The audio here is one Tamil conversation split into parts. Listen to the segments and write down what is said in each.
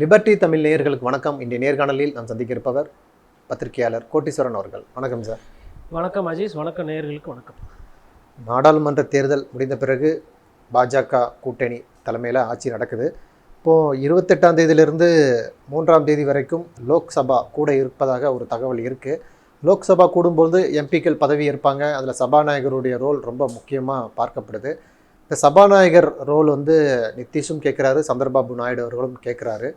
லிபர்டி தமிழ் நேயர்களுக்கு வணக்கம். இன்றைய நேர்காணலில் நாம் சந்திக்க இருப்பவர் பத்திரிகையாளர் கோட்டீஸ்வரன் அவர்கள். வணக்கம் சார். வணக்கம் அஜீஸ். வணக்கம் நேயர்களுக்கு வணக்கம். நாடாளுமன்ற தேர்தல் முடிந்த பிறகு பாஜக கூட்டணி தலைமையில் ஆட்சி நடக்குது. இப்போது இருபத்தெட்டாம் தேதியிலிருந்து மூன்றாம் தேதி வரைக்கும் லோக்சபா கூட இருப்பதாக ஒரு தகவல் இருக்குது லோக்சபா கூடும்போது எம்பிக்கள் பதவி ஏற்பாங்க. அதில் சபாநாயகருடைய ரோல் ரொம்ப முக்கியமாக பார்க்கப்படுது. இந்த சபாநாயகர் ரோல் வந்து நிதிஷும் கேட்குறாரு சந்திரபாபு நாயுடு அவர்களும் கேட்குறாரு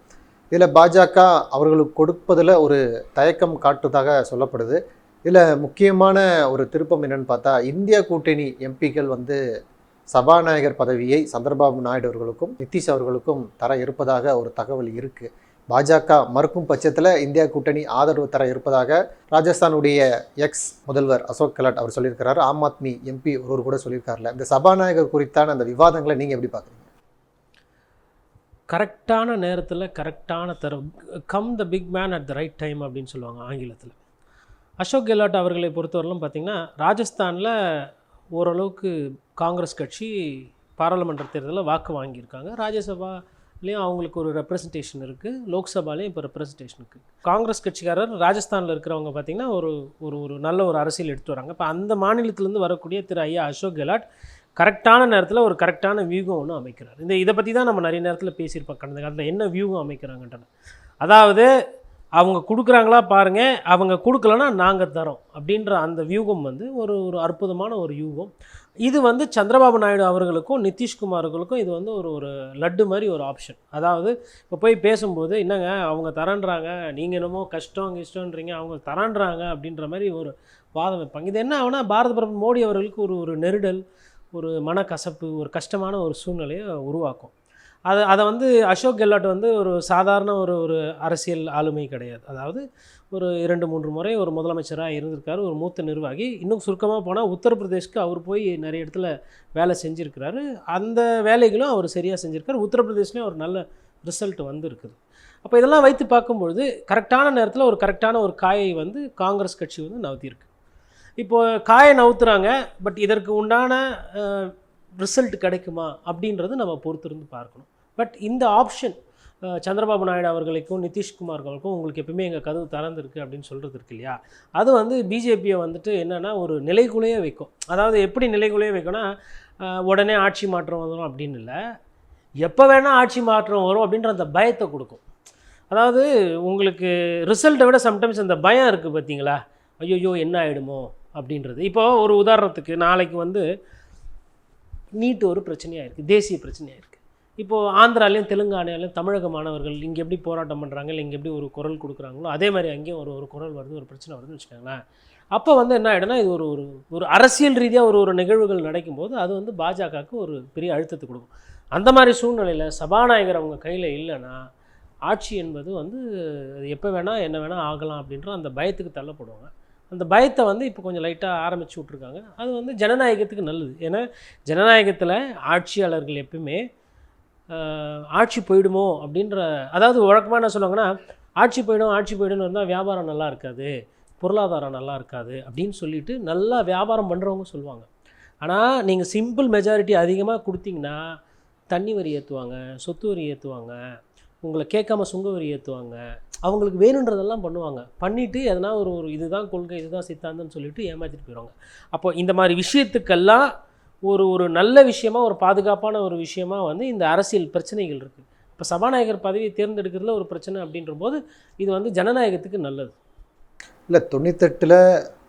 இதில் பாஜக அவர்களுக்கு கொடுப்பதில் ஒரு தயக்கம் காட்டுவதாக சொல்லப்படுது. இதில் முக்கியமான ஒரு திருப்பம் என்னன்னு பார்த்தா இந்திய கூட்டணி எம்பிக்கள் வந்து சபாநாயகர் பதவியை சந்திரபாபு நாயுடு அவர்களுக்கும் நிதிஷ் அவர்களுக்கும் தர இருப்பதாக ஒரு தகவல் இருக்குது பாஜக மறுக்கும் பட்சத்தில் இந்தியா கூட்டணி ஆதரவு தர இருப்பதாக ராஜஸ்தானுடைய எக்ஸ் முதல்வர் அசோக் கெலாட் அவர் சொல்லியிருக்கிறாரு. ஆம் ஆத்மி எம்பி ஒருவர் கூட சொல்லியிருக்காருல. இந்த சபாநாயகர் குறித்தான அந்த விவாதங்களை நீங்கள் எப்படி பார்க்குறீங்க? கரெக்டான நேரத்தில் கரெக்டான தர come the big man at the right time அப்படின்னு சொல்லுவாங்க ஆங்கிலத்தில். அசோக் கெலாட் அவர்களை பொறுத்தவரையிலும் பார்த்திங்கன்னா ராஜஸ்தானில் ஓரளவுக்கு காங்கிரஸ் கட்சி பாராளுமன்ற தேர்தலில் வாக்கு வாங்கியிருக்காங்க. ராஜ்யசபா இல்லையும் அவங்களுக்கு ஒரு ரெப்ரசன்டேஷன் இருக்குது லோக்சபாலேயும் இப்போ ரெப்ரசன்டேஷன் இருக்குது காங்கிரஸ் கட்சிக்காரர் ராஜஸ்தானில் இருக்கிறவங்க பார்த்திங்கன்னா ஒரு ஒரு ஒரு நல்ல ஒரு அரசியல் எடுத்து வராங்க. இப்போ அந்த மாநிலத்திலேருந்து வரக்கூடிய திரு ஐயா அசோக் கெலாட் கரெக்டான நேரத்தில் ஒரு கரெக்டான வியூகம் ஒன்று அமைக்கிறார். இந்த இதை பற்றி தான் நம்ம நிறைய நேரத்தில் பேசியிருப்போம் கடந்த காலத்தில். என்ன வியூகம் அமைக்கிறாங்கன்றது. அதாவது அவங்க கொடுக்குறாங்களா பாருங்கள் அவங்க கொடுக்கலன்னா நாங்கள் தரோம் அப்படின்ற அந்த வியூகம் வந்து ஒரு ஒரு அற்புதமான ஒரு யூகம் இது வந்து சந்திரபாபு நாயுடு அவர்களுக்கும் நிதிஷ்குமார்களுக்கும் இது வந்து ஒரு ஒரு லட்டு மாதிரி ஒரு ஆப்ஷன் அதாவது இப்போ போய் பேசும்போது என்னங்க அவங்க தரன்றாங்க நீங்கள் என்னமோ கஷ்டம் கிஷ்டன்றீங்க அவங்க தரன்றாங்க அப்படின்ற மாதிரி ஒரு வாதம் வைப்பாங்க. இது என்ன ஆகுனா பாரத பிரதமர் மோடி அவர்களுக்கு ஒரு ஒரு நெருடல் ஒரு மனக்கசப்பு ஒரு கஷ்டமான ஒரு சூழ்நிலையை உருவாக்கும். அதை அதை வந்து அசோக் கெலாட் வந்து ஒரு சாதாரண ஒரு ஒரு அரசியல் ஆளுமை கிடையாது. அதாவது ஒரு இரண்டு மூன்று முறை ஒரு முதலமைச்சராக இருந்திருக்காரு ஒரு மூத்த நிர்வாகி. இன்னும் சுருக்கமாக போனால் உத்தரப்பிரதேஷ்க்கு அவர் போய் நிறைய இடத்துல வேலை செஞ்சுருக்கிறாரு. அந்த வேலைகளும் அவர் சரியாக செஞ்சுருக்காரு. உத்தரப்பிரதேஷ்லேயும் ஒரு நல்ல ரிசல்ட் வந்திருக்குது. அப்போ இதெல்லாம் வைத்து பார்க்கும்பொழுது கரெக்டான நேரத்தில் ஒரு கரெக்டான ஒரு காயை வந்து காங்கிரஸ் கட்சி வந்து நவுத்தியிருக்கு. இப்போது காயை நவுத்துறாங்க பட் இதற்கு உண்டான ரிசல்ட் கிடைக்குமா அப்படின்றது நம்ம பொறுத்திருந்து பார்க்கணும். பட் இந்த ஆப்ஷன் சந்திரபாபு நாயுடு அவர்களுக்கும் நிதிஷ்குமார் அவர்களுக்கும் உங்களுக்கு எப்பவுமே எங்கள் கதவு திறந்துருக்கு அப்படின்னு சொல்கிறது இருக்கு இல்லையா? அது வந்து பிஜேபியை வந்துட்டு என்னென்னா ஒரு நிலைக்குள்ளேயே வைக்கும். அதாவது எப்படி நிலைக்குள்ளேயே வைக்கும்னா உடனே ஆட்சி மாற்றம் வரும் அப்படின்னு இல்லை. எப்போ வேணால் ஆட்சி மாற்றம் வரும் அப்படின்ற அந்த பயத்தை கொடுக்கும். அதாவது உங்களுக்கு ரிசல்ட்டை விட சம்டைம்ஸ் அந்த பயம் இருக்குது பார்த்தீங்களா ஐயோ என்ன ஆகிடுமோ அப்படின்றது. இப்போ ஒரு உதாரணத்துக்கு நாளைக்கு வந்து நீட் ஒரு பிரச்சனையாக இருக்குது தேசிய பிரச்சனையாக இருக்குது இப்போது ஆந்திராலையும் தெலுங்கானாலையும் தமிழக மாணவர்கள் இங்கே எப்படி போராட்டம் பண்ணுறாங்க இல்லை இங்கே எப்படி ஒரு குரல் கொடுக்குறாங்களோ அதே மாதிரி அங்கேயும் ஒரு ஒரு குரல் வருது ஒரு பிரச்சனை வருதுன்னு வச்சுக்கோங்களேன். அப்போ வந்து என்ன ஆகிடும்னா இது ஒரு ஒரு ஒரு அரசியல் ரீதியாக ஒரு ஒரு நிகழ்வுகள் நடக்கும்போது அது வந்து பாஜகவுக்கு ஒரு பெரிய அழுத்தத்தை கொடுக்கும். அந்த மாதிரி சூழ்நிலையில் சபாநாயகர் அவங்க கையில் இல்லைன்னா ஆட்சி என்பது வந்து அது எப்போ வேணால் என்ன வேணால் ஆகலாம் அப்படின்ற அந்த பயத்துக்கு தள்ளப்படுவாங்க. அந்த பயத்தை வந்து இப்போ கொஞ்சம் லைட்டாக ஆரம்பிச்சு விட்ருக்காங்க அது வந்து ஜனநாயகத்துக்கு நல்லது. ஏன்னா ஜனநாயகத்தில் ஆட்சியாளர்கள் எப்பயுமே ஆட்சி போயிடுமோ அப்படின்ற அதாவது வழக்கமாக என்ன சொல்லுவாங்கன்னா ஆட்சி போயிடும் ஆட்சி போயிடும்னு இருந்தால் வியாபாரம் நல்லா இருக்காது பொருளாதாரம் நல்லா இருக்காது அப்படின்னு சொல்லிட்டு நல்லா வியாபாரம் பண்ணுறவங்க சொல்லுவாங்க. ஆனால் நீங்கள் சிம்பிள் மெஜாரிட்டி அதிகமாக கொடுத்தீங்கன்னா தண்ணி வரி ஏற்றுவாங்க சொத்து வரி ஏற்றுவாங்க உங்களை கேட்காம சுங்க வரி ஏற்றுவாங்க அவங்களுக்கு வேணுன்றதெல்லாம் பண்ணுவாங்க. பண்ணிவிட்டு எதனா ஒரு ஒரு இதுதான் கொள்கை இதுதான் சித்தாந்தம்னு சொல்லிட்டு ஏமாற்றிட்டு போயிடுவாங்க அப்போ இந்த மாதிரி விஷயத்துக்கெல்லாம் ஒரு ஒரு நல்ல விஷயமா ஒரு பாதுகாப்பான ஒரு விஷயமா வந்து இந்த அரசியல் பிரச்சனைகள் இருக்குது இப்போ சபாநாயகர் பதவியை தேர்ந்தெடுக்கிறதுல ஒரு பிரச்சனை அப்படின்ற போது இது வந்து ஜனநாயகத்துக்கு நல்லது. இல்லை தொண்ணூத்தெட்டில்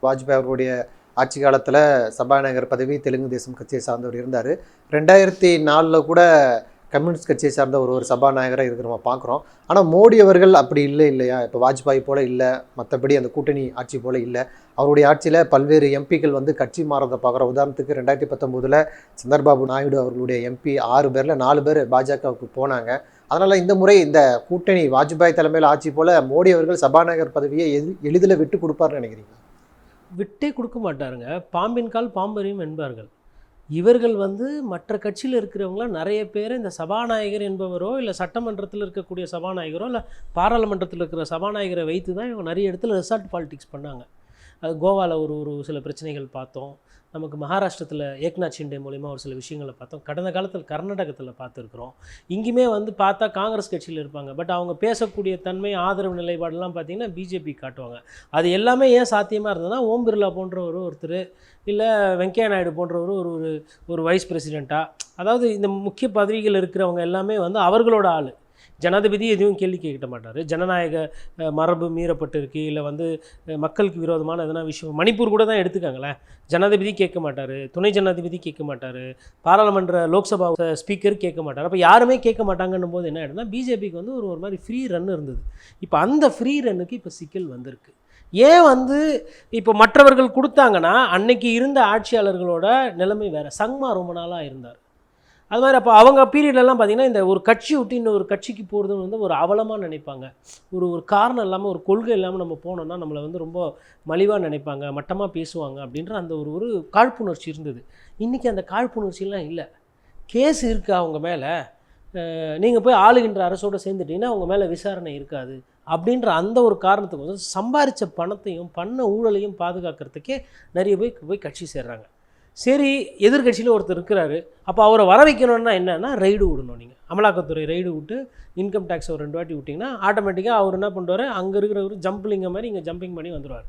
வாஜ்பாய் அவருடைய ஆட்சி காலத்தில் சபாநாயகர் பதவி தெலுங்கு தேசம் கட்சியை சார்ந்தவர் இருந்தார். ரெண்டாயிரத்தி நாலில் கூட கம்யூனிஸ்ட் கட்சியை சார்ந்த ஒரு ஒரு சபாநாயகராக இருக்கிற நம்ம பார்க்குறோம். ஆனால் மோடி அவர்கள் அப்படி இல்லை இல்லையா? இப்போ வாஜ்பாய் போல் இல்லை. மற்றபடி அந்த கூட்டணி ஆட்சி போல் இல்லை. அவருடைய ஆட்சியில் பல்வேறு எம்பிக்கள் வந்து கட்சி மாறதை பார்க்குறோம். உதாரணத்துக்கு ரெண்டாயிரத்தி பத்தொம்போதில் சந்திரபாபு நாயுடு அவர்களுடைய எம்பி ஆறு பேரில் நாலு பேர் பாஜகவுக்கு போனாங்க. அதனால் இந்த முறை இந்த கூட்டணி வாஜ்பாய் தலைமையில் ஆட்சி போல் மோடி அவர்கள் சபாநாயகர் பதவியை எது எளிதில் விட்டு கொடுப்பார்னு நினைக்கிறீங்க விட்டே கொடுக்க மாட்டாருங்க. பாம்பின் கால் பாம்பறியும் என்பார்கள். இவர்கள் வந்து மற்ற கட்சியில் இருக்கிறவங்களாம் நிறைய பேர் இந்த சபாநாயகர் என்பவரோ இல்லை சட்டமன்றத்தில் இருக்கக்கூடிய சபாநாயகரோ இல்லை பாராளுமன்றத்தில் இருக்கிற சபாநாயகரை வைத்து தான் இவங்க நிறைய இடத்துல ரிசார்ட் பாலிடிக்ஸ் பண்ணாங்க. அது கோவாவில் ஒரு ஒரு சில பிரச்சனைகள் பார்த்தோம். நமக்கு மகாராஷ்டிரத்தில் ஏக்நாத் ஷிண்டே மூலிமா ஒரு சில விஷயங்களை பார்த்தோம். கடந்த காலத்தில் கர்நாடகத்தில் பார்த்துருக்குறோம். இங்கேயுமே வந்து பார்த்தா காங்கிரஸ் கட்சியில் இருப்பாங்க. பட் அவங்க பேசக்கூடிய தன்மை ஆதரவு நிலைப்பாடெல்லாம் பார்த்தீங்கன்னா பிஜேபி காட்டுவாங்க. அது எல்லாமே ஏன் சாத்தியமாக இருந்ததுன்னா ஓம் பிர்லா போன்றவர் ஒருத்தர் இல்லை வெங்கையா நாயுடு போன்றவர் ஒரு ஒரு ஒரு வைஸ் பிரசிடெண்ட்டாக அதாவது இந்த முக்கிய பதவிகள் இருக்கிறவங்க எல்லாமே வந்து அவர்களோட ஆள். ஜனாதிபதி எதுவும் கேள்வி கேட்க மாட்டார். ஜனநாயக மரபு மீறப்பட்டிருக்கு. இல்லை வந்து மக்களுக்கு விரோதமான எதனா விஷயம். மணிப்பூர் கூட தான் எடுத்துக்காங்களேன் ஜனாதிபதி கேட்க மாட்டார். துணை ஜனாதிபதி கேட்க மாட்டார். பாராளுமன்ற லோக்சபா ஸ்பீக்கர் கேட்க மாட்டார். அப்போ யாருமே கேட்க மாட்டாங்கன்னும் போது என்ன ஆகிடும்னா பிஜேபிக்கு வந்து ஒரு ஒரு மாதிரி ஃப்ரீ ரன் இருந்தது. இப்போ அந்த ஃப்ரீ ரன்னுக்கு இப்போ சிக்கல் வந்திருக்கு. ஏன் வந்து இப்போ மற்றவர்கள் கொடுத்தாங்கன்னா அன்னைக்கு இருந்த ஆட்சியாளர்களோட நிலைமை வேறு. சங்மா ரொம்ப நாளாக இருந்தார். அது மாதிரி அப்போ அவங்க பீரியட்லலாம் பார்த்தீங்கன்னா இந்த ஒரு கட்சி விட்டு இன்னொரு கட்சிக்கு போகிறதுன்னு வந்து ஒரு அவலமாக நினைப்பாங்க. ஒரு ஒரு காரணம் இல்லாமல் ஒரு கொள்கை இல்லாமல் நம்ம போனோம்னா நம்மளை வந்து ரொம்ப மலிவாக நினைப்பாங்க மட்டமாக பேசுவாங்க அப்படின்ற அந்த ஒரு ஒரு காழ்ப்புணர்ச்சி இருந்தது. இன்றைக்கி அந்த காழ்ப்புணர்ச்சிலாம் இல்லை. கேஸ் இருக்குது அவங்க மேலே? நீங்கள் போய் ஆளுகின்ற அரசோடு சேர்ந்துட்டிங்கன்னா அவங்க மேலே விசாரணை இருக்காது அப்படின்ற அந்த ஒரு காரணத்துக்கு வந்து சம்பாரித்த பணத்தையும் பண்ண ஊழலையும் பாதுகாக்கிறதுக்கே நிறைய போய் போய் கட்சி சேர்றாங்க. சரி எதிர்கட்சியில் ஒருத்தர் இருக்கிறாரு. அப்போ அவரை வர வைக்கணும்னா என்னன்னா ரைடு விடணும் நீங்கள் அமலாக்கத்துறை ரைடு விட்டு இன்கம் டேக்ஸ் ஒரு ரெண்டு வாட்டி விட்டிங்கன்னா ஆட்டோமேட்டிக்காக அவர் என்ன பண்ணுவார் அங்கே இருக்கிறவர் ஜம்பிளிங்க மாதிரி இங்கே ஜம்பிங் பண்ணி வந்துடுவார்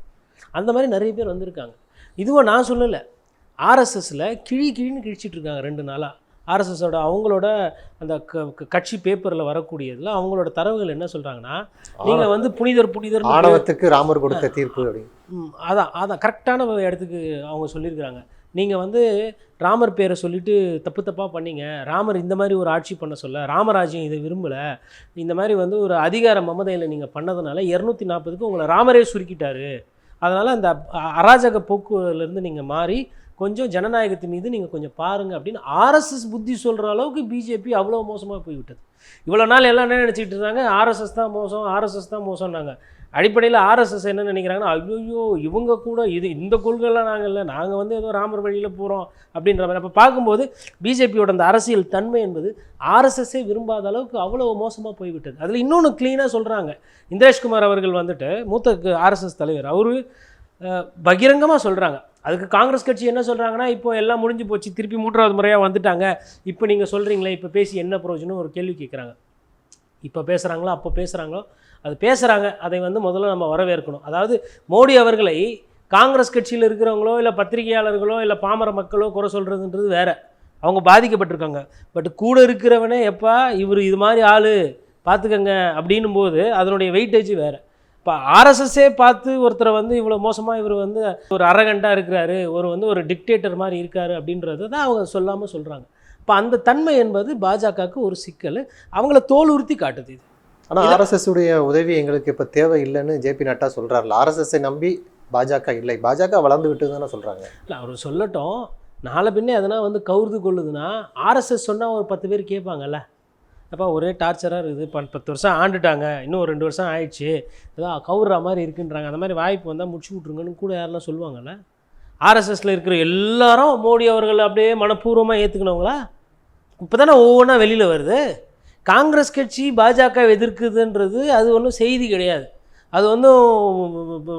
அந்த மாதிரி நிறைய பேர் வந்திருக்காங்க. இதுவும் நான் சொல்லலை. ஆர்எஸ்எஸில் கிழி கிழின்னு கிழிச்சிட்டு இருக்காங்க ரெண்டு நாளாக ஆர்எஸ்எஸோட அவங்களோட அந்த க- கட்சி பேப்பரில் வரக்கூடியதில் அவங்களோட தரவுகள் என்ன சொல்கிறாங்கன்னா நீங்கள் வந்து புனிதர் புனிதர் ஆணவத்துக்கு ராமர் கொடுத்த தீர்ப்பு அப்படின்னு. அதான் அதான் கரெக்டான இடத்துக்கு அவங்க சொல்லியிருக்கிறாங்க. நீங்கள் வந்து ராமர் பேரை சொல்லிட்டு தப்பு தப்பாக பண்ணீங்க. ராமர் இந்த மாதிரி ஒரு ஆட்சி பண்ண சொல்ல ராமராஜ்யம் இதை விரும்பலை. இந்த மாதிரி வந்து ஒரு அதிகார மமதையில் நீங்கள் பண்ணதுனால இரநூத்தி நாற்பதுக்கு உங்களை ராமரே சுருக்கிட்டார். அதனால் அந்த அராஜக போக்குலேருந்து நீங்கள் மாறி கொஞ்சம் ஜனநாயகத்தின் மீது நீங்கள் கொஞ்சம் பாருங்கள் அப்படின்னு ஆர்எஸ்எஸ் புத்தி சொல்கிற அளவுக்கு பிஜேபி அவ்வளோ மோசமாக போய்விட்டது. இவ்வளோ நாள் எல்லாம் என்ன நினச்சிக்கிட்டு இருந்தாங்க? ஆர்எஸ்எஸ் தான் மோசம் ஆர்எஸ்எஸ் தான் மோசம்னாங்க. அடிப்படையில் ஆர்எஸ்எஸ் என்ன நினைக்கிறாங்கன்னா ஐயோ இவங்க கூட இது இந்த கொள்கைலாம் நாங்கள் இல்லை. நாங்கள் வந்து ஏதோ ராமர் வழியில் போகிறோம் அப்படின்ற மாதிரி. அப்போ பார்க்கும்போது பிஜேபியோட அந்த அரசியல் தன்மை என்பது ஆர்எஸ்எஸ்ஸே விரும்பாத அளவுக்கு அவ்வளோ மோசமாக போய்விட்டது. அதில் இன்னொன்று க்ளீனாக சொல்கிறாங்க இந்திரேஷ்குமார் அவர்கள் வந்துட்டு மூத்த ஆர்எஸ்எஸ் தலைவர் அவர் பகிரங்கமாக சொல்கிறாங்க அதுக்கு காங்கிரஸ் கட்சி என்ன சொல்கிறாங்கன்னா இப்போ எல்லாம் முடிஞ்சு போச்சு திருப்பி மூன்றாவது முறையாக வந்துட்டாங்க. இப்போ நீங்கள் சொல்கிறீங்களே இப்போ பேசி என்ன பிரயோஜனம்? ஒரு கேள்வி கேட்குறாங்க இப்போ பேசுகிறாங்களோ அப்போ பேசுகிறாங்களோ அது பேசுகிறாங்க அதை வந்து முதல்ல நம்ம வரவேற்கணும். அதாவது மோடி அவர்களை காங்கிரஸ் கட்சியில் இருக்கிறவங்களோ இல்லை பத்திரிகையாளர்களோ இல்லை பாமர மக்களோ குறை சொல்கிறதுன்றது வேறு. அவங்க பாதிக்கப்பட்டிருக்காங்க. பட் கூட இருக்கிறவனே எப்பா இவர் இது மாதிரி ஆள் பார்த்துக்கங்க அப்படின்னும் போது அதனுடைய வெயிட்டேஜ் வேறு. இப்போ ஆர்எஸ்எஸ்ஸே பார்த்து ஒருத்தரை வந்து இவ்வளோ மோசமாக இவர் வந்து ஒரு அரகண்டாக இருக்கிறாரு ஒரு வந்து ஒரு டிக்டேட்டர் மாதிரி இருக்காரு அப்படின்றது தான் அவங்க சொல்லாமல் சொல்கிறாங்க இப்போ அந்த தன்மை என்பது பாஜகவுக்கு ஒரு சிக்கல். அவங்கள தோல் உறுத்தி காட்டுது இது. ஆனால் ஆர்எஸ்எஸ் உடைய உதவி எங்களுக்கு இப்போ தேவை இல்லைன்னு ஜேபி நட்டா சொல்றாருல ஆர்எஸ்எஸ்ஸை நம்பி பாஜக இல்லை. பாஜக வளர்ந்து விட்டு தானே சொல்றாங்க. இல்லை அவர் சொல்லட்டும். நாளை பின்னே எதனா வந்து கவுர்ந்து கொள்ளுதுன்னா ஆர்எஸ்எஸ் சொன்னால் ஒரு பத்து பேர் கேட்பாங்கல்ல. அப்பா ஒரே டார்ச்சராக இருக்குது. ப பத்து வருஷம் ஆண்டுட்டாங்க. இன்னும் ஒரு ரெண்டு வருஷம் ஆயிடுச்சு. ஏதோ கவுர்ற மாதிரி இருக்குன்றாங்க. அந்த மாதிரி வாய்ப்பு வந்தால் முடிச்சு விட்ருங்கன்னு கூட யாரெல்லாம் சொல்லுவாங்கல்ல? ஆர்எஸ்எஸ்ல இருக்கிற எல்லாரும் மோடி அவர்கள் அப்படியே மனப்பூர்வமாக ஏற்றுக்கணுங்களா இப்போ தானே ஒவ்வொன்றா வெளியில் வருது. காங்கிரஸ் கட்சி பாஜக எதிர்க்குதுன்றது அது ஒன்றும் செய்தி கிடையாது. அது வந்து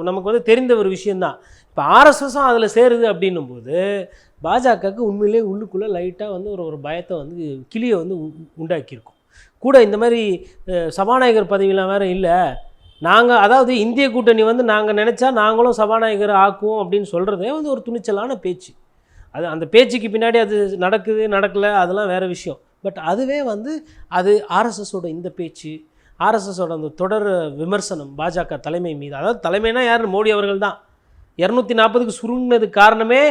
நமக்கு வந்து தெரிந்த ஒரு விஷயந்தான் இப்போ ஆர்எஸ்எஸும் அதில் சேருது அப்படின்னும் போது பாஜகவுக்கு உண்மையிலே உள்ளுக்குள்ளே லைட்டாக வந்து ஒரு ஒரு பயத்தை வந்து கிளியை வந்து உ- உண்டாக்கியிருக்கும். கூட இந்த மாதிரி சபாநாயகர் பதவியெலாம் வேறு இல்லை. நாங்கள் அதாவது இந்திய கூட்டணி வந்து நாங்கள் நினச்சா நாங்களும் சபாநாயகர் ஆக்குவோம் அப்படின்னு சொல்கிறதே வந்து ஒரு துணிச்சலான பேச்சு. அது அந்த பேச்சுக்கு பின்னாடி அது நடக்குது நடக்கலை அதெல்லாம் வேறு விஷயம். பட் அதுவே வந்து அது ஆர்எஸ்எஸோட இந்த பேச்சு ஆர்எஸ்எஸோட அந்த தொடர் விமர்சனம் பாஜக தலைமை மீது. அதாவது தலைமைனா யார்? மோடி அவர்கள் தான். இரநூத்தி நாற்பதுக்கு சுருங்கினது காரணமே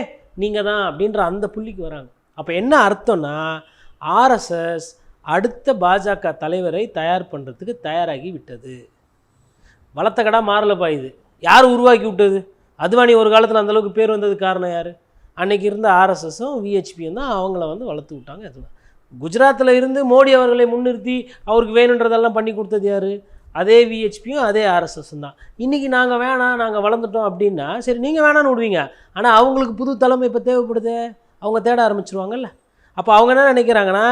நீங்கள் தான் அப்படின்ற அந்த புள்ளிக்கு வராங்க. அப்போ என்ன அர்த்தம்னா ஆர்எஸ்எஸ் அடுத்த பாஜக தலைவரை தயார் பண்ணுறதுக்கு தயாராகி விட்டது. வளர்த்த கடா மாறலப்பா இது. யார் உருவாக்கி விட்டது? அத்வானி ஒரு காலத்தில் அந்தளவுக்கு பேர் வந்ததுக்கு காரணம் யார்? அன்னைக்கு இருந்த ஆர்எஸ்எஸும் விஹெச்பியும் தான் அவங்கள வந்து வளர்த்து விட்டாங்க அதுதான் குஜராத்தில் இருந்து மோடி அவர்களை முன்னிறுத்தி அவருக்கு வேணுன்றதெல்லாம் பண்ணி கொடுத்தது யார்? அதே விஹெச்பியும் அதே ஆர்எஸ்எஸும் தான். இன்றைக்கி நாங்கள் வேணாம் நாங்கள் வளர்ந்துட்டோம் அப்படின்னா சரி நீங்கள் வேணான்னு விடுவீங்க. ஆனால் அவங்களுக்கு புது தலைமை இப்போ தேவைப்படுது? அவங்க தேட ஆரம்பிச்சிருவாங்கல்ல. அப்போ அவங்க என்ன நினைக்கிறாங்கன்னா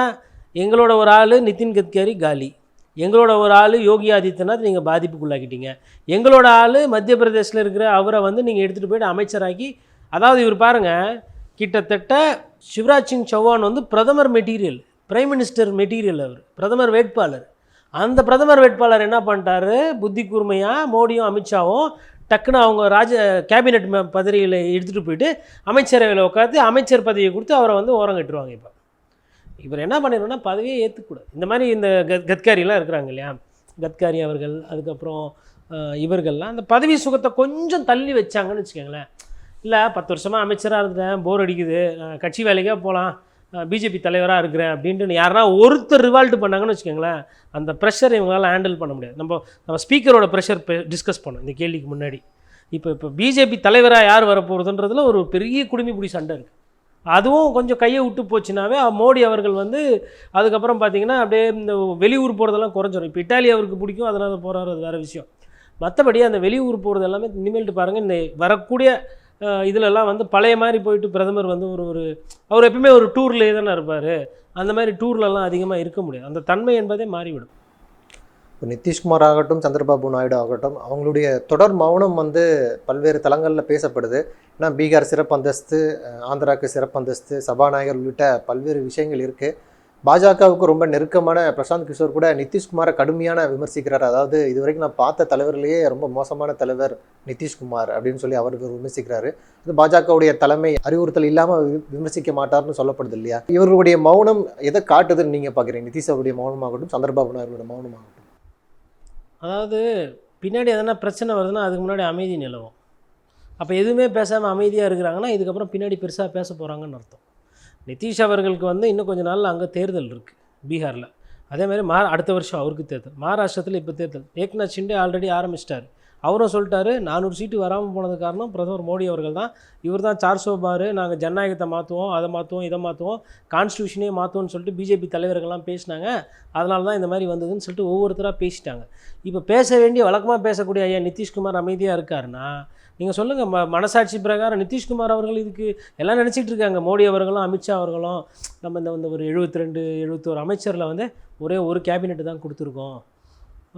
எங்களோட ஒரு ஆள் நிதின் கட்கரி காலி. எங்களோட ஒரு ஆள் யோகி ஆதித்யநாத் நீங்கள் பாதிப்புக்குள்ளாக்கிட்டீங்க. எங்களோட ஆள் மத்திய பிரதேசில் இருக்கிற அவரை வந்து நீங்கள் எடுத்துகிட்டு போயிட்டு அமைச்சராக்கி அதாவது இவர் பாருங்கள் கிட்டத்தட்ட சிவராஜ் சிங் சௌஹான் வந்து பிரதமர் மெட்டீரியல் பிரைம் மினிஸ்டர் மெட்டீரியல் அவர் பிரதமர் வேட்பாளர். அந்த பிரதமர் வேட்பாளர் என்ன பண்ணிட்டாரு? புத்தி கூர்மையாக மோடியும் அமித்ஷாவும் டக்குன்னு அவங்க ராஜ கேபினெட் பதவியில் எடுத்துகிட்டு போயிட்டு அமைச்சரவையில் உட்காந்து அமைச்சர் பதவியை கொடுத்து அவரை வந்து ஓரம் கட்டுருவாங்க இப்போ. இவர் என்ன பண்ணிடணும்னா பதவியே ஏற்றுக்கூடாது இந்த மாதிரி இந்த கத் கத்காரிலாம் இருக்கிறாங்க இல்லையா? கத்காரி அவர்கள் அதுக்கப்புறம் இவர்கள்லாம் அந்த பதவி சுகத்தை கொஞ்சம் தள்ளி வச்சாங்கன்னு வச்சுக்கோங்களேன். இல்லை பத்து வருஷமாக அமைச்சராக இருந்தேன் போர் அடிக்குது கட்சி வேலைக்கே போகலாம் பிஜேபி தலைவராக இருக்கிறேன் அப்படின்ட்டு யாருன்னா ஒருத்தர் ரிவால்ட் பண்ணாங்கன்னு வச்சுக்கோங்களேன் அந்த ப்ரெஷர் இவங்களால் ஹேண்டில் பண்ண முடியாது. நம்ம நம்ம ஸ்பீக்கரோட ப்ரெஷர் டிஸ்கஸ் பண்ணோம் இந்த கேள்விக்கு முன்னாடி. இப்போ இப்போ பிஜேபி தலைவராக யார் வரப்போகிறதுன்றதுல ஒரு பெரிய குடுமிப்பிடி சண்டை இருக்குது அதுவும் கொஞ்சம் கையை விட்டு போச்சுனாவே மோடி அவர்கள் வந்து அதுக்கப்புறம் பார்த்தீங்கன்னா அப்படியே இந்த வெளியூர் போகிறதெல்லாம் குறைஞ்சிடும் இப்போ இட்டாலி அவருக்கு பிடிக்கும் அதனால் போகிறாரு அது வேறு விஷயம். மற்றபடி அந்த வெளியூர் போகிறது எல்லாமே இனிமேல்ட்டு பாருங்கள் இந்த வரக்கூடிய இதிலெல்லாம் இதுலலாம் வந்து பழைய மாதிரி போயிட்டு பிரதமர் வந்து ஒரு ஒரு அவர் எப்பயுமே ஒரு டூர்லேயே தானே இருப்பார். அந்த மாதிரி டூர்லலாம் அதிகமாக இருக்க முடியாது. அந்த தன்மை என்பதே மாறிவிடும். இப்போ நிதிஷ்குமார் ஆகட்டும் சந்திரபாபு நாயுடு ஆகட்டும் அவங்களுடைய தொடர் மௌனம் வந்து பல்வேறு தளங்களில் பேசப்படுது. ஆனால் பீகார் சிறப்பு அந்தஸ்து ஆந்திராக்கு சிறப்பு அந்தஸ்து சபாநாயகர் உள்ளிட்ட பல்வேறு விஷயங்கள் இருக்குது பாஜகவுக்கு ரொம்ப நெருக்கமான பிரசாந்த் கிஷோர் கூட நிதிஷ்குமாரை கடுமையான விமர்சிக்கிறார். அதாவது இதுவரைக்கும் நான் பார்த்த தலைவர்லேயே ரொம்ப மோசமான தலைவர் நிதிஷ்குமார் அப்படின்னு சொல்லி அவர் விமர்சிக்கிறாரு. அது பாஜகவுடைய தலைமை அறிவுறுத்தல் இல்லாமல் விமர்சிக்க மாட்டார்னு சொல்லப்படுது இல்லையா? இவர்களுடைய மௌனம் எதை காட்டுதுன்னு நீங்கள் பார்க்குறீங்க நிதிஷ் அவருடைய மௌனமாகட்டும் சந்திரபாபு நாயுடைய மௌனமாகட்டும். அதாவது பின்னாடி எதனா பிரச்சனை வருதுன்னா அதுக்கு முன்னாடி அமைதி நிலவும். அப்போ எதுவுமே பேசாமல் அமைதியாக இருக்கிறாங்கன்னா இதுக்கப்புறம் பின்னாடி பெருசாக பேச போகிறாங்கன்னு அர்த்தம். நிதிஷ் அவர்களுக்கு வந்து இன்னும் கொஞ்சம் நாளில் அங்கே தேர்தல் இருக்குது பீகாரில். அதே மாதிரி மா அடுத்த வருஷம் அவருக்கு தேர்தல். மகாராஷ்டிரத்தில் இப்போ தேர்தல். ஏக்நாத் ஷிண்டே ஆல்ரெடி ஆரம்பிச்சிட்டாரு. அவரும் சொல்லிட்டாரு நானூறு சீட்டு வராமல் போனது காரணம் பிரதமர் மோடி அவர்கள் தான். இவர் தான் சார் பாரு நாங்கள் ஜனநாயகத்தை மாற்றுவோம் அதை மாற்றுவோம் இதை மாற்றுவோம் கான்ஸ்டியூஷனே மாற்றுவோம்னு சொல்லிட்டு பிஜேபி தலைவர்கள்லாம் பேசினாங்க. அதனால தான் இந்த மாதிரி வந்ததுன்னு சொல்லிட்டு ஒவ்வொருத்தராக பேசிட்டாங்க. இப்போ பேச வேண்டிய வழக்கமாக பேசக்கூடிய ஐயா நிதிஷ்குமார் அமைதியாக இருக்காருன்னா நீங்கள் சொல்லுங்கள் ம மனசாட்சி பிரகாரம் நிதிஷ்குமார் அவர்கள் இதுக்கு எல்லாம் நினச்சிட்டு இருக்காங்க. மோடி அவர்களும் அமித்ஷா அவர்களும். நம்ம இந்த வந்து ஒரு எழுபத்தி ரெண்டு எழுபத்தோரு அமைச்சரில் வந்து ஒரே ஒரு கேபினெட்டு தான் கொடுத்துருக்கோம்.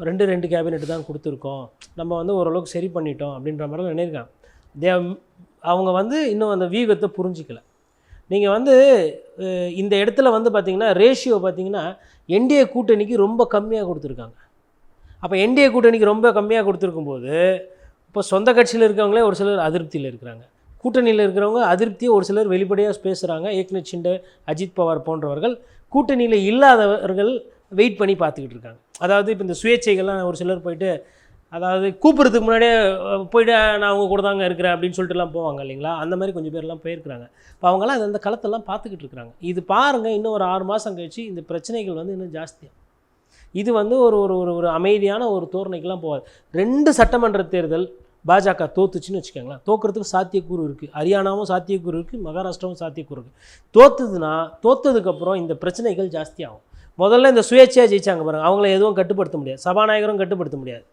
ரெண்டு ரெண்டு கேபினெட்டு தான் கொடுத்துருக்கோம். நம்ம வந்து ஓரளவுக்கு சரி பண்ணிட்டோம் அப்படின்ற மாதிரி நினைக்கிறேன் தே அவங்க வந்து இன்னும் அந்த வீகத்தை புரிஞ்சிக்கல. நீங்கள் வந்து இந்த இடத்துல வந்து பார்த்திங்கன்னா ரேஷியோ பார்த்தீங்கன்னா என்டிஏ கூட்டணிக்கு ரொம்ப கம்மியாக கொடுத்துருக்காங்க. அப்போ என்டிஏ கூட்டணிக்கு ரொம்ப கம்மியாக கொடுத்துருக்கும்போது இப்போ சொந்த கட்சியில் இருக்கவங்களே ஒரு சிலர் அதிருப்தியில் இருக்கிறாங்க. கூட்டணியில் இருக்கிறவங்க அதிருப்தியை ஒரு சிலர் வெளிப்படையாக பேசுகிறாங்க ஏக்நாத் ஷிண்டே அஜித் பவார் போன்றவர்கள் கூட்டணியில் இல்லாதவர்கள் வெயிட் பண்ணி பார்த்துக்கிட்டு இருக்காங்க. அதாவது இப்போ இந்த சுயேட்சைகள்லாம் ஒரு சிலர் போயிட்டு அதாவது கூப்பிட்றதுக்கு முன்னாடியே போய்ட்டு போயிட்டு நான் அவங்க கூட தாங்க இருக்கிறேன் அப்படின்னு சொல்லிட்டுலாம் போவாங்க இல்லைங்களா? அந்த மாதிரி கொஞ்சம் பேர்லாம் போயிருக்கிறாங்க. இப்போ அவங்களாம் அந்த களத்தெல்லாம் பார்த்துக்கிட்டு இருக்கிறாங்க. இது பாருங்கள் இன்னும் ஒரு ஆறு மாதம் கழிச்சு இந்த பிரச்சனைகள் வந்து இன்னும் ஜாஸ்தியாக இது வந்து ஒரு ஒரு ஒரு ஒரு அமைதியான ஒரு தோரணைக்கெலாம் போகாது. ரெண்டு சட்டமன்ற தேர்தல் பாஜக தோத்துச்சுன்னு வச்சுக்கோங்களேன். தோக்கிறதுக்கு சாத்தியக்கூறு இருக்குது ஹரியானாவும் சாத்தியக்கூறு இருக்குது மகாராஷ்டிராவும் சாத்தியக்கூறு இருக்குது தோத்துதுன்னா தோத்ததுக்கப்புறம் இந்த பிரச்சனைகள் ஜாஸ்தியாகும் முதல்ல இந்த சுயேட்சையாக ஜெயிச்சாங்க பாருங்கள் அவங்கள எதுவும் கட்டுப்படுத்த முடியாது. சபாநாயகரும் கட்டுப்படுத்த முடியாது.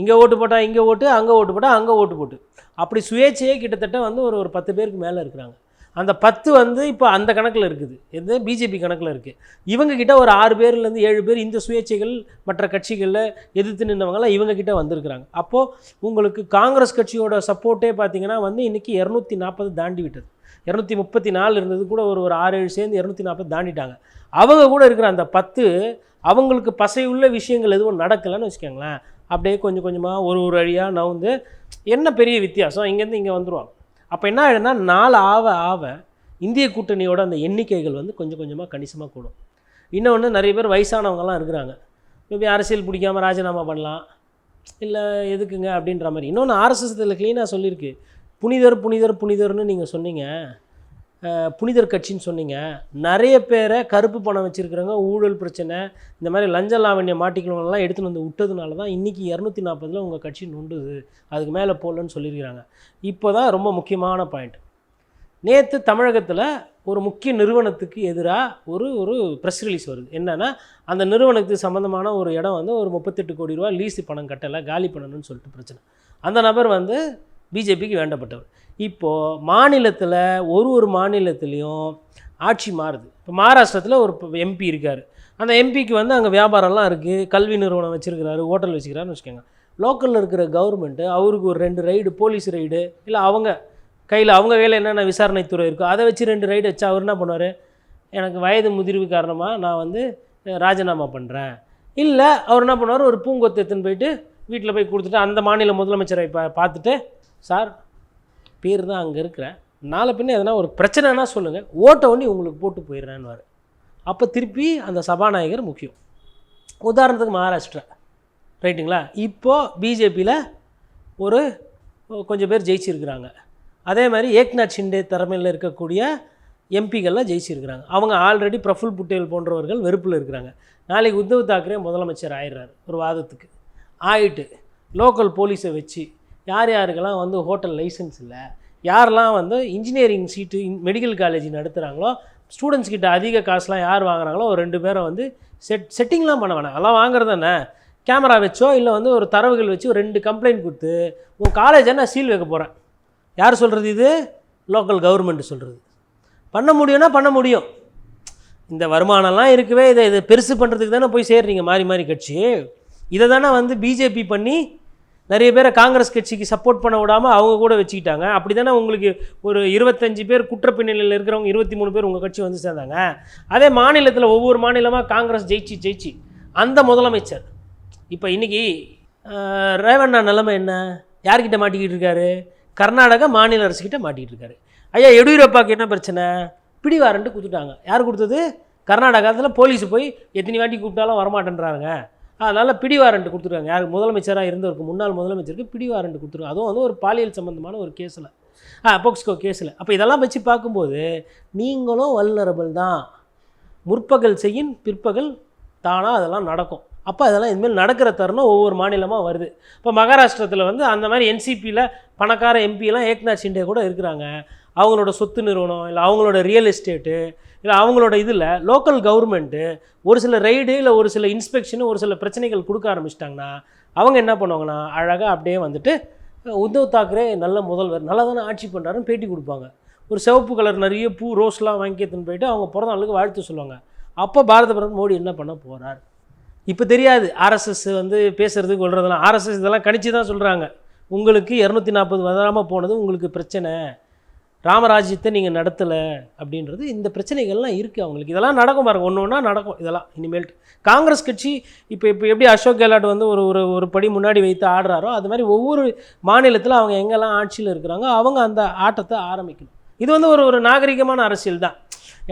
இங்கே ஓட்டு போட்டால் இங்கே ஓட்டு அங்கே ஓட்டு போட்டால் அங்கே ஓட்டு போட்டு. அப்படி சுயேட்சையே கிட்டத்தட்ட வந்து ஒரு ஒரு பத்து பேருக்கு மேலே இருக்கிறாங்க. அந்த பத்து வந்து இப்போ அந்த கணக்கில் இருக்குது. எது பிஜேபி கணக்கில் இருக்குது இவங்கக்கிட்ட ஒரு ஆறு பேர்லேருந்து ஏழு பேர் இந்த சுயேட்சைகள் மற்ற கட்சிகளில் எதிர்த்து நின்றவங்களாம் இவங்கக்கிட்ட வந்திருக்கிறாங்க. அப்போது உங்களுக்கு காங்கிரஸ் கட்சியோட சப்போர்ட்டே பார்த்தீங்கன்னா வந்து இன்றைக்கி இரநூத்தி நாற்பது தாண்டி விட்டது. இரநூத்தி முப்பத்தி நாலு இருந்தது கூட ஒரு ஒரு ஆறு ஏழு சேர்ந்து இரநூத்தி நாற்பது தாண்டிட்டாங்க. அவங்க கூட இருக்கிற அந்த பத்து அவங்களுக்கு பசையுள்ள விஷயங்கள் எதுவும் நடக்கலைன்னு வச்சுக்கோங்களேன். அப்படியே கொஞ்சம் கொஞ்சமாக ஒரு ஒரு வழியாக நவுந்து என்ன பெரிய வித்தியாசம்? இங்கேருந்து இங்கே வந்துடுவாங்க அப்போ என்ன ஆகிடும்னா நாள் ஆவ ஆவ இந்திய கூட்டணியோட அந்த எண்ணிக்கைகள் வந்து கொஞ்சம் கொஞ்சமாக கணிசமாக கூடும். இன்னொன்று நிறைய பேர் வயசானவங்கலாம் இருக்கிறாங்க. மேபி அரசியல் பிடிக்காம ராஜினாமா பண்ணலாம். இல்லை எதுக்குங்க? அப்படின்ற மாதிரி. இன்னொன்று ஆர்எஸ்எஸ் இதில் க்ளீனாக சொல்லியிருக்கு. புனிதர் புனிதர் புனிதர்னு நீங்கள் சொன்னீங்க. புனிதர் கட்சின்னு சொன்னீங்க. நிறைய பேரை கருப்பு பணம் வச்சுருக்கிறவங்க ஊழல் பிரச்சனை இந்த மாதிரி லஞ்ச லாவண்ய மாட்டிக்கிறவங்கலாம் எடுத்துன்னு வந்து விட்டதுனால தான் இன்றைக்கி இரநூத்தி நாற்பதில் உங்கள் கட்சி நொண்டுது. அதுக்கு மேலே போடலன்னு சொல்லியிருக்கிறாங்க. இப்போ தான் ரொம்ப முக்கியமான பாயிண்ட் நேற்று தமிழகத்தில் ஒரு முக்கிய நிறுவனத்துக்கு எதிராக ஒரு ஒரு ப்ரெஸ் ரிலீஸ் வருது. என்னென்னா அந்த நிறுவனத்துக்கு சம்மந்தமான ஒரு இடம் வந்து ஒரு முப்பத்தெட்டு கோடி ரூபா லீஸு பணம் கட்டலை காலி பண்ணணும்னு சொல்லிட்டு பிரச்சனை. அந்த நபர் வந்து பிஜேபிக்கு வேண்டப்பட்டவர். இப்போது மாநிலத்தில் ஒரு ஒரு மாநிலத்துலேயும் ஆட்சி மாறுது. இப்போ மகாராஷ்டிரத்தில் ஒரு எம்பி இருக்கார். அந்த எம்பிக்கு வந்து அங்கே வியாபாரம்லாம் இருக்குது கல்வி நிறுவனம் வச்சுருக்கிறாரு ஹோட்டல் வச்சுக்கிறாருன்னு வச்சுக்கோங்க. லோக்கலில் இருக்கிற கவர்மெண்ட்டு அவருக்கு ஒரு ரெண்டு ரைடு போலீஸ் ரைடு இல்லை அவங்க கையில் அவங்க கையில் என்னென்ன விசாரணைத்துறை இருக்கோ அதை வச்சு ரெண்டு ரைடு வச்சு அவர் என்ன பண்ணுவார்? எனக்கு வயது முதிர்வு காரணமாக நான் வந்து ராஜினாமா பண்ணுறேன் இல்லை அவர் என்ன பண்ணுவார்? ஒரு பூங்கொத்து எடுத்துன்னு போயிட்டு வீட்டில் போய் கொடுத்துட்டு அந்த மாநில முதலமைச்சரை பா பார்த்துட்டு சார் பேர் தான் அங்கே இருக்கிறேன் நாளை பின்ன எதனா ஒரு பிரச்சனைனா சொல்லுங்கள் ஓட்டை ஒண்டி உங்களுக்கு போட்டு போயிடுறேன்னுவார். அப்போ திருப்பி அந்த சபாநாயகர் முக்கியம். உதாரணத்துக்கு மகாராஷ்டிரா. ரைட்டுங்களா? இப்போது பிஜேபியில் ஒரு கொஞ்சம் பேர் ஜெயிச்சிருக்கிறாங்க. அதே மாதிரி ஏக்நாத் ஷிண்டே தலைமையில் இருக்கக்கூடிய எம்பிகள்லாம் ஜெயிச்சிருக்கிறாங்க. அவங்க ஆல்ரெடி பிரஃபுல் புட்டேல் போன்றவர்கள் வெறுப்பில் இருக்கிறாங்க. நாளைக்கு உத்தவ் தாக்கரே முதலமைச்சர் ஆயிடுறாரு ஒரு வாதத்துக்கு. ஆயிட்டு லோக்கல் போலீஸை வச்சு யார் யாருக்கெல்லாம் வந்து ஹோட்டல் லைசன்ஸ் இல்லை யாரெல்லாம் வந்து இன்ஜினியரிங் சீட்டு மெடிக்கல் காலேஜ் நடத்துகிறாங்களோ ஸ்டூடெண்ட்ஸ் கிட்ட அதிக காசுலாம் யார் வாங்குறாங்களோ ஒரு ரெண்டு பேரை வந்து செட் செட்டிங்லாம் பண்ண வேணாம். அதெல்லாம் வாங்குறது தானே கேமரா வச்சோ இல்லை வந்து ஒரு தரவுகள் வச்சு ஒரு ரெண்டு கம்ப்ளைண்ட் கொடுத்து உன் காலேஜை நான் சீல் வைக்க போகிறேன் யார் சொல்கிறது இது? லோக்கல் கவர்மெண்ட் சொல்கிறது பண்ண முடியும்னா பண்ண முடியும். இந்த வருமானம்லாம் இருக்கவே இதை இதை பெருசு பண்ணுறதுக்கு தானே போய் சேர்றீங்க மாறி மாறி கட்சி. இதை தானே வந்து பிஜேபி பண்ணி நிறைய பேரை காங்கிரஸ் கட்சிக்கு சப்போர்ட் பண்ண விடாமல் அவங்க கூட வச்சுக்கிட்டாங்க. அப்படி தானே உங்களுக்கு ஒரு இருபத்தஞ்சு பேர் குற்றப்பின்னணியில் இருக்கிறவங்க இருபத்தி மூணு பேர் உங்கள் கட்சி வந்து சேர்ந்தாங்க. அதே மாநிலத்தில் ஒவ்வொரு மாநிலமாக காங்கிரஸ் ஜெயிச்சு ஜெயிச்சு. அந்த முதலமைச்சர் இப்போ இன்றைக்கி ரேவண்ணா நிலைமை என்ன? யார்கிட்ட மாட்டிக்கிட்டு இருக்காரு? கர்நாடகா மாநில அரசுக்கிட்ட மாட்டிக்கிட்டு இருக்காரு. ஐயா எடியூரப்பாவுக்கு என்ன பிரச்சனை? பிடிவாரண்ட்டு கொடுத்துட்டாங்க யார் கொடுத்தது? கர்நாடகாவில் போலீஸ் போய் எத்தனை வாட்டி கூப்பிட்டாலும் வரமாட்டேன்றாங்க அதனால் பிடி வாரண்ட் கொடுத்துருக்காங்க. யார்? முதலமைச்சராக இருந்தவருக்கு முன்னாள் முதலமைச்சருக்கு பிடி வாரண்ட் கொடுத்துருக்காங்க. அதுவும் வந்து ஒரு பாலியல் சம்மந்தமான ஒரு கேஸில் ஆ போக்ஸ்கோ கேஸில் அப்போ இதெல்லாம் வச்சு பார்க்கும்போது நீங்களும் வல்னரபிள் தான். முற்பகல் செய்யும் பிற்பகல் தானாக அதெல்லாம் நடக்கும். அப்போ அதெல்லாம் இனிமேல் நடக்கிற தருணம் ஒவ்வொரு மாநிலமாக வருது. இப்போ மகாராஷ்டிரத்தில் வந்து அந்த மாதிரி என்சிபியில் பணக்கார எம்பிலாம் ஏக்நாத் ஷிண்டே கூட இருக்கிறாங்க. அவங்களோட சொத்து நிறுவனம் இல்லை அவங்களோட ரியல் எஸ்டேட்டு இல்லை அவங்களோட இதில் லோக்கல் கவர்மெண்ட்டு ஒரு சில ரைடு இல்லை ஒரு சில இன்ஸ்பெக்ஷனு ஒரு சில பிரச்சனைகள் கொடுக்க ஆரம்பிச்சிட்டாங்கன்னா அவங்க என்ன பண்ணுவாங்கன்னா அழகாக அப்படியே வந்துட்டு உத்தவ் தாக்கரே நல்ல முதல்வர் நல்லா தானே ஆட்சி பண்ணுறாருன்னு பேட்டி கொடுப்பாங்க. ஒரு சிவப்பு கலர் நிறைய பூ ரோஸ்லாம் வாங்கி எடுத்துன்னு போயிட்டு அவங்க பிறந்த நாளுக்கு வாழ்த்து சொல்லுவாங்க. அப்போ பாரத பிரதமர் மோடி என்ன பண்ண போகிறார் இப்போ தெரியாது ஆர்எஸ்எஸ் வந்து பேசுறது கொள்றதெல்லாம். ஆர்எஸ்எஸ் இதெல்லாம் கணிச்சு தான் சொல்கிறாங்க உங்களுக்கு இரநூத்தி நாற்பது வராமல் போனது உங்களுக்கு பிரச்சனை. ராமராஜ்யத்தை நீங்கள் நடத்தலை அப்படின்றது இந்த பிரச்சனைகள்லாம் இருக்குது அவங்களுக்கு. இதெல்லாம் நடக்கும் பாருங்கள் ஒன்று ஒன்றா நடக்கும். இதெல்லாம் இனிமேல் காங்கிரஸ் கட்சி இப்போ இப்போ எப்படி அசோக் கெலாட் வந்து ஒரு ஒரு ஒரு படி முன்னாடி வைத்து ஆடுறாரோ அது மாதிரி ஒவ்வொரு மாநிலத்தில் அவங்க எங்கெல்லாம் ஆட்சியில் இருக்கிறாங்க அவங்க அந்த ஆட்டத்தை ஆரம்பிக்கணும். இது வந்து ஒரு ஒரு நாகரிகமான அரசியல் தான்.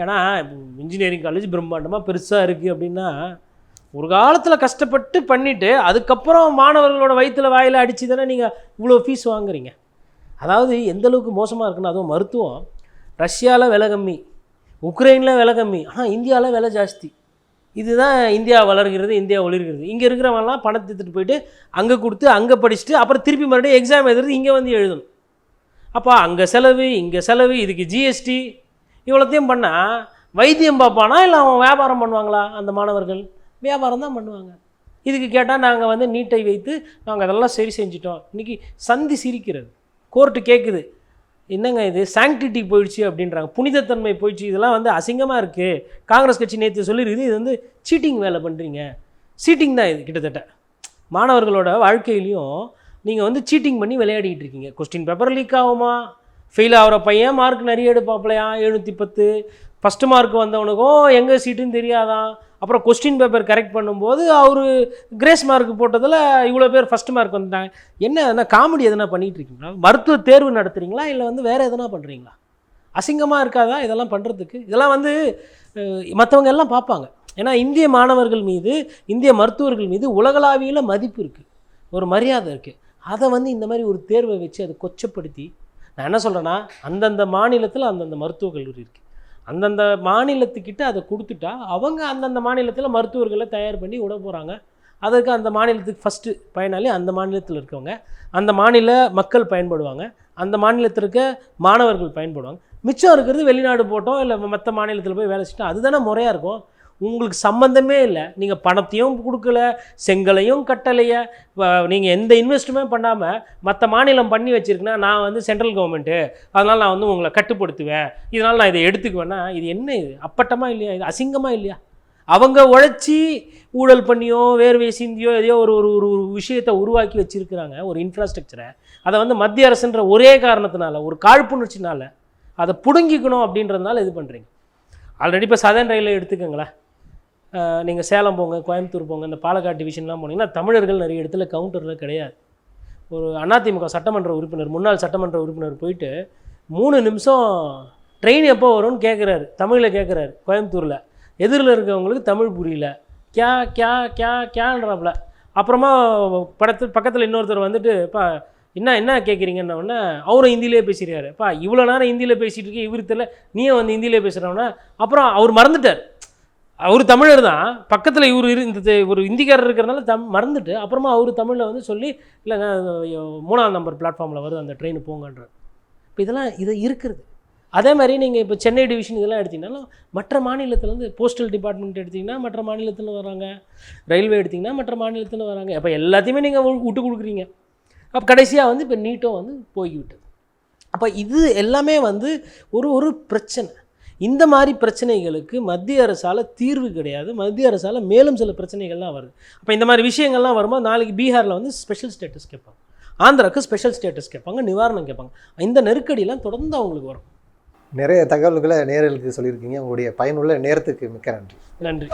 ஏன்னா இன்ஜினியரிங் காலேஜ் பிரம்மாண்டமாக பெருசாக இருக்குது அப்படின்னா ஒரு காலத்தில் கஷ்டப்பட்டு பண்ணிவிட்டு அதுக்கப்புறம் மாணவர்களோட வயிற்றில் வாயில் அடித்து தானே நீங்கள் இவ்வளோ ஃபீஸ் வாங்குறீங்க. அதாவது எந்தளவுக்கு மோசமாக இருக்குன்னா அதுவும் மருத்துவம். ரஷ்யாவில் விலை கம்மி. உக்ரைனில் விலை கம்மி. ஆனால் இந்தியாவில் விலை ஜாஸ்தி. இதுதான் இந்தியா வளர்கிறது இந்தியா ஒளிர்கிறது. இங்கே இருக்கிறவங்கலாம் பணத்தை எடுத்துகிட்டு போயிட்டு அங்கே கொடுத்து அங்கே படிச்சுட்டு அப்புறம் திருப்பி மறுபடியும் எக்ஸாம் எழுதுறது இங்கே வந்து எழுதணும். அப்போ அங்கே செலவு இங்கே செலவு இதுக்கு ஜிஎஸ்டி இவ்வளோத்தையும் பண்ணால் வைத்தியம் பார்ப்பானா இல்லை அவன் வியாபாரம் பண்ணுவாங்களா அந்த மாணவர்கள்? வியாபாரம் தான் பண்ணுவாங்க. இதுக்கு கேட்டால் நாங்கள் வந்து நீட்டை வைத்து நாங்கள் அதெல்லாம் சரி செஞ்சிட்டோம். இன்றைக்கி சந்தி சிரிக்கிறது. கோர்ட்டு கேட்குது என்னங்க இது? சாங்டிட்டி போயிடுச்சு அப்படின்றாங்க. புனிதத்தன்மை போயிடுச்சு. இதெல்லாம் வந்து அசிங்கமாக இருக்குது காங்கிரஸ் கட்சி நேற்று சொல்லியிருக்குது இது வந்து சீட்டிங் வேலை பண்ணுறீங்க சீட்டிங் தான் இது கிட்டத்தட்ட. மாணவர்களோட வாழ்க்கையிலையும் நீங்கள் வந்து சீட்டிங் பண்ணி விளையாடிக்கிட்டு இருக்கீங்க. கொஸ்டின் பேப்பர் லீக் ஆகுமா? ஃபெயில் ஆகிற பையன் மார்க் நிறைய எடுப்பாப்பிலையா எழுநூற்றி பத்து. ஃபஸ்ட்டு மார்க் வந்தவனுக்கும் எங்கே சீட்டுன்னு தெரியாதான் அப்புறம் கொஸ்டின் பேப்பர் கரெக்ட் பண்ணும்போது அவர் கிரேஸ் மார்க் போட்டதில் இவ்வளோ பேர் ஃபஸ்ட் மார்க் வந்துட்டாங்க. என்ன எதனா காமெடி எதனா பண்ணிகிட்டு இருக்கீங்களா? மருத்துவ தேர்வு நடத்துகிறீங்களா இல்லை வந்து வேறு எதனா பண்ணுறீங்களா அசிங்கமாக இருக்காதா இதெல்லாம் பண்ணுறதுக்கு இதெல்லாம் வந்து மற்றவங்க எல்லாம் பார்ப்பாங்க. ஏன்னா இந்திய மாணவர்கள் மீது இந்திய மருத்துவர்கள் மீது உலகளாவியில் மதிப்பு இருக்குது ஒரு மரியாதை இருக்குது அதை வந்து இந்த மாதிரி ஒரு தேர்வை வச்சு அதை கொச்சப்படுத்தி நான் என்ன சொல்கிறேன்னா அந்தந்த மாநிலத்தில் அந்தந்த மருத்துவக் கல்லூரி இருக்குது அந்தந்த மாநிலத்துக்கிட்ட அதை கொடுத்துட்டா அவங்க அந்தந்த மாநிலத்தில் மருத்துவர்களை தயார் பண்ணி விட போகிறாங்க அதற்கு அந்த மாநிலத்துக்கு ஃபஸ்ட்டு பயனாளி அந்த மாநிலத்தில் இருக்கவங்க. அந்த மாநில மக்கள் பயன்படுவாங்க. அந்த மாநிலத்தில் இருக்க மாணவர்கள் பயன்படுவாங்க. மிச்சம் இருக்கிறது வெளிநாடு போட்டோம் இல்லை மற்ற மாநிலத்தில் போய் வேலை செஞ்சிட்டோம் அதுதானே முறையாக இருக்கும்? உங்களுக்கு சம்மந்தமே இல்லை. நீங்கள் பணத்தையும் கொடுக்கல செங்கலையும் கட்டலையே. நீங்கள் எந்த இன்வெஸ்ட்டுமே பண்ணாமல் மற்ற மாநிலம் பண்ணி வச்சுருக்குன்னா நான் வந்து சென்ட்ரல் கவர்மெண்ட்டு அதனால் நான் வந்து உங்களை கட்டுப்படுத்துவேன். இதனால் நான் இதை எடுத்துக்குவேன்னா இது என்ன இது? அப்பட்டமாக இல்லையா? இது அசிங்கமாக இல்லையா? அவங்க உழைச்சி ஊழல் பண்ணியோ வேர்வை சிந்தியோ எதையோ ஒரு ஒரு ஒரு ஒரு விஷயத்தை உருவாக்கி வச்சிருக்கிறாங்க ஒரு இன்ஃப்ராஸ்ட்ரக்சரை அதை வந்து மத்திய அரசுன்ற ஒரே காரணத்தினால ஒரு காழ்ப்புணர்ச்சினால அதை பிடுங்கிக்கணும் அப்படின்றதுனால இது பண்ணுறீங்க ஆல்ரெடி இப்போ சதன் ரயிலில் எடுத்துக்கோங்களேன். நீங்கள் சேலம் போங்க கோயம்புத்தூர் போங்க இந்த பாலக்காடு டிவிஷன்லாம் போனீங்கன்னா தமிழர்கள் நிறைய இடத்துல கவுண்டரில் கிடையாது. ஒரு அதிமுக சட்டமன்ற உறுப்பினர் முன்னாள் சட்டமன்ற உறுப்பினர் போயிட்டு மூணு நிமிஷம் ட்ரெயின் எப்போ வரும்னு கேட்குறாரு தமிழில் கேட்குறாரு கோயம்புத்தூரில். எதிரில் இருக்கவங்களுக்கு தமிழ் புரியல. கியா கியா கியா கேன்றாப்புல அப்புறமா படத்து பக்கத்தில் இன்னொருத்தர் வந்துட்டு இப்போ என்ன என்ன கேட்குறீங்கன்னொடனே அவரும் ஹிந்திலே பேசிடுறாரு. இவ்வளோ நேரம் ஹிந்தியில் பேசிகிட்டு இருக்கேன் இவருத்தில் தெரியல நீயே வந்து ஹிந்தியிலே பேசுகிறவனா அப்புறம் அவர் மறந்துட்டார். அவர் தமிழர் தான். பக்கத்தில் இவர் இரு இந்த ஒரு இந்திக்காரர் இருக்கிறனால தம் மறந்துட்டு அப்புறமா அவர் தமிழில் வந்து சொல்லி இல்லை மூணாம் மூணாவது நம்பர் பிளாட்ஃபார்மில் வருது அந்த ட்ரெயின் போங்கன்றார். இப்போ இதெல்லாம் இது இருக்கிறது. அதே மாதிரி நீங்கள் இப்போ சென்னை டிவிஷன் இதெல்லாம் எடுத்திங்கனாலும் மற்ற மாநிலத்துலேருந்து போஸ்டல் டிபார்ட்மெண்ட் எடுத்திங்கன்னா மற்ற மாநிலத்தில் வராங்க. ரயில்வே எடுத்திங்கன்னா மற்ற மாநிலத்தில் வராங்க. அப்போ எல்லாத்தையுமே நீங்கள் விட்டு கொடுக்குறீங்க. அப்போ கடைசியாக வந்து இப்போ நீட்டும் வந்து போய்விட்டது. அப்போ இது எல்லாமே வந்து ஒரு ஒரு பிரச்சனை. இந்த மாதிரி பிரச்சனைகளுக்கு மத்திய அரசால் தீர்வு கிடையாது. மத்திய அரசால் மேலும் சில பிரச்சனைகள்லாம் வருது. அப்போ இந்த மாதிரி விஷயங்கள்லாம் வரும்போது நாளைக்கு பீகாரில் வந்து ஸ்பெஷல் ஸ்டேட்டஸ் கேட்பாங்க. ஆந்திராவுக்கு ஸ்பெஷல் ஸ்டேட்டஸ் கேட்பாங்க நிவாரணம் கேட்பாங்க. இந்த நெருக்கடியெல்லாம் தொடர்ந்து அவங்களுக்கு வரும். நிறைய தகவல்களை நேர்களுக்கு சொல்லியிருக்கீங்க. உங்களுடைய பயனுள்ள நேரத்துக்கு மிக்க நன்றி. நன்றி.